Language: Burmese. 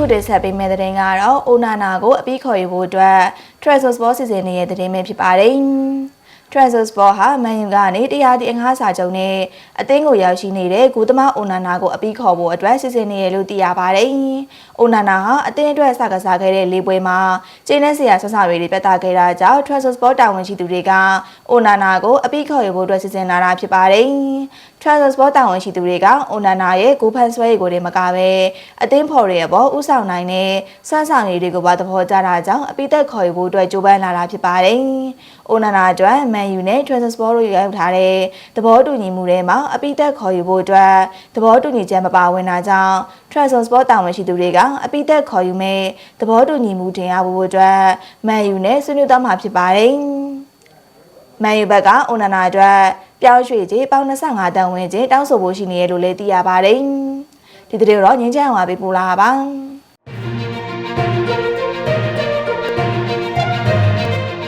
ခုတင်ဆက်ပေးမယ့်သတင်းကတော့အိုနာနာကိုအပြီးခေါ်ယူဖို့အတွက် Transfer Sport စီစဉ်နေတဲ့သတင်းပဲဖြစ်ပါတယ်။ Transfer Sport ဟာမန်ယူကနေတရားဒီအငှားစာချုပ်နဲ့အသင်းကိုရောက်ရှိနေတဲ့ဂူသမားအိုနာနာကိုအပြီးခေါ်ဖို့အတွက်စီစဉ်နေရလို့သိရပါတယ်။အိုနာနာဟာအသင်းအတွက်စကားစားခဲ့တဲ့လေးပွဲမှာကျင်းတဲ့ဆရာဆွဆွတွေပြတ်သားခဲ့တာကြောင့် Transfer Sport တာဝန်ရှိသူတွေကအိုနာနာကိုအပြီးခေါ်ယူဖို့အတွက်စီစဉ်လာတာဖြစ်ပါတယ်။ Transfer Sport တာဝန်ရှိသူတွေကအိုနာနာရဲ့ဂိုးဖန်ဆွဲရေးကိုတွေမကပဲအသင်းဖော်တွေရဲ့ပေါ်ဥဆောင်နိုင်တဲ့စွမ်းဆောင်ရည်တွေကိုပါသဘောကျတာကြောင့်အပိသက်ခေါ်ယူဖို့အတွက်ကြိုးပမ်းလာတာဖြစ်ပါတယ်။အိုနာနာအတွက်မန်ယူနဲ့ Transfer Sport တို့ရောက်ထားတဲ့သဘောတူညီမှုတွေမှာအပိသက်ခေါ်ယူဖို့အတွက်သဘောတူညီချက်မပါဝင်တာကြောင့် Transfer Sport တာဝန်ရှိသူတွေကအပိသက်ခေါ်ယူမဲ့သဘောတူညီမှုတင်ရဖို့အတွက်မန်ယူနဲ့ဆွေးနွေးသွားမှာဖြစ်ပါတယ်။မန်ယူဘက်ကအိုနာနာအတွက်ပြောင်းရွှေ့ကြီးပေါင်း25တန်ဝင်ချင်းတောင်းဆိုဖို့ရှိနေရလို့လည်းသိရပါတယ်။ဒီတဲ့တော့ငင်းချမ်းအောင်ပေးပို့လာပါပါ။